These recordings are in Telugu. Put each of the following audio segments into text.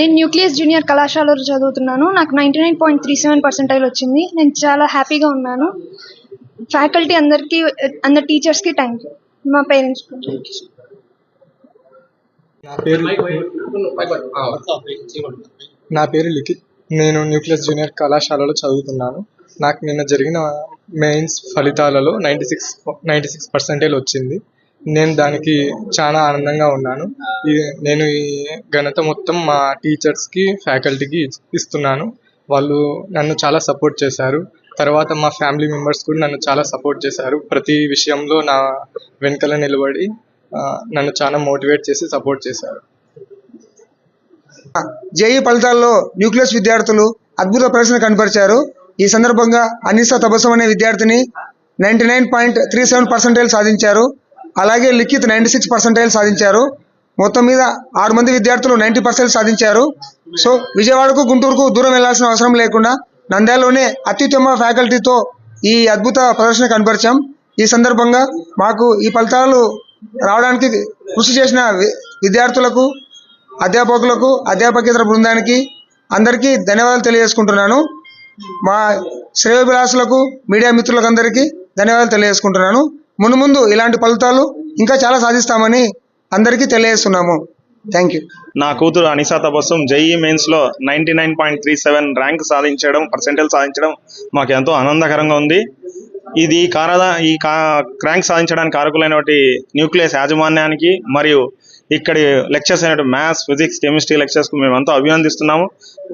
నేను న్యూక్లియస్ జూనియర్ కళాశాలలో చదువుతున్నాను. నాకు ninety nine point three seven percentile వచ్చింది. నేను చాలా హ్యాపీగా ఉన్నాను. ఫ్యాకల్టీ అందరికీ అందరి టీచర్స్కి థ్యాంక్ యూ మా పేరెంట్స్ నా పేరు నా పేరు లిఖిత్. నేను న్యూక్లియస్ జూనియర్ కళాశాలలో చదువుతున్నాను. నాకు నిన్న జరిగిన మెయిన్స్ ఫలితాలలో ninety six ninety six percentage వచ్చింది. నేను దానికి చాలా ఆనందంగా ఉన్నాను. నేను ఈ ఘనత మొత్తం మా టీచర్స్కి ఫ్యాకల్టీకి ఇస్తున్నాను. వాళ్ళు నన్ను చాలా సపోర్ట్ చేశారు. తర్వాత మా ఫ్యామిలీ మెంబర్స్ కూడా నన్ను చాలా సపోర్ట్ చేశారు. ప్రతి విషయంలో నా వెనుకల నిలబడి నన్ను చాలా మోటివేట్ చేసి సపోర్ట్ చేశారు. జేఈ ఫలితాల్లో న్యూక్లియస్ విద్యార్థులు అద్భుత ప్రదర్శన కనపరిచారు. ఈ సందర్భంగా అనిసా తబసం అనే విద్యార్థిని ninety nine point three seven percentage సాధించారు. అలాగే లిఖిత్ నైంటీ సిక్స్ పర్సెంటైల్ సాధించారు. మొత్తం మీద ఆరు మంది విద్యార్థులు నైంటీ పర్సెంట్ సాధించారు. సో విజయవాడకు గుంటూరుకు దూరం వెళ్ళాల్సిన అవసరం లేకుండా నంద్యాలలోనే అత్యుత్తమ ఫ్యాకల్టీతో ఈ అద్భుత ప్రదర్శన కనపరిచాం ఈ సందర్భంగా మాకు ఈ ఫలితాలు రావడానికి కృషి చేసిన వి- విద్యార్థులకు అధ్యాపకులకు అధ్యాపకేతర బృందానికి అందరికీ ధన్యవాదాలు తెలియజేసుకుంటున్నాను. మా శ్రేయోభిలాసులకు మీడియా మిత్రులకు అందరికీ ధన్యవాదాలు తెలియజేసుకుంటున్నాను. మునుముందు ఇలాంటి ఫలితాలు ఇంకా చాలా సాధిస్తామని అందరికీ తెలియజేస్తున్నాము. థ్యాంక్ యూ నా కూతురు అనిసా తబస్సుం జేఈ మెయిన్స్లో ninety nine point three seven rank సాధించడం పర్సెంటేజ్ సాధించడం మాకు ఎంతో ఆనందకరంగా ఉంది. ఇది కారద ఈ కా ర్యాంక్ సాధించడానికి కారకులైనటువంటి న్యూక్లియస్ యాజమాన్యానికి మరియు ఇక్కడి లెక్చర్స్ అయినట్టు మ్యాథ్స్ ఫిజిక్స్ కెమిస్ట్రీ లెక్చర్స్కు మేము ఎంతో అభినందిస్తున్నాము.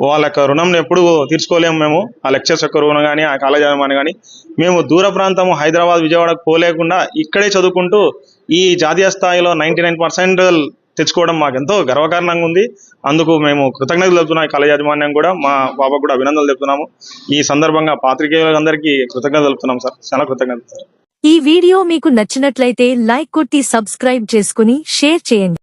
వాళ్ళ యొక్క రుణం ఎప్పుడు తీర్చుకోలేము మేము. ఆ లెక్చర్స్ యొక్క రుణం కానీ ఆ కాలేజ్ యాజమాన్యం కానీ మేము దూర ప్రాంతం హైదరాబాద్ విజయవాడకు పోలేకుండా ఇక్కడే చదువుకుంటూ ఈ జాతీయ స్థాయిలో నైంటీ నైన్ పర్సెంట్ తెచ్చుకోవడం మాకు ఎంతో గర్వకారణంగా ఉంది. అందుకు మేము కృతజ్ఞతలు తెలుపుతున్నాం కాలేజ్ యాజమాన్యం కూడా. మా బాబాకు కూడా అభినందనలు చెబుతున్నాము ఈ సందర్భంగా పాత్రికేయులందరికీ కృతజ్ఞతలు తెలుపుతున్నాం సార్. చాలా కృతజ్ఞతలు సార్. ఈ వీడియో మీకు నచ్చినట్లయితే లైక్ కొట్టి సబ్స్క్రైబ్ చేసుకుని షేర్ చేయండి.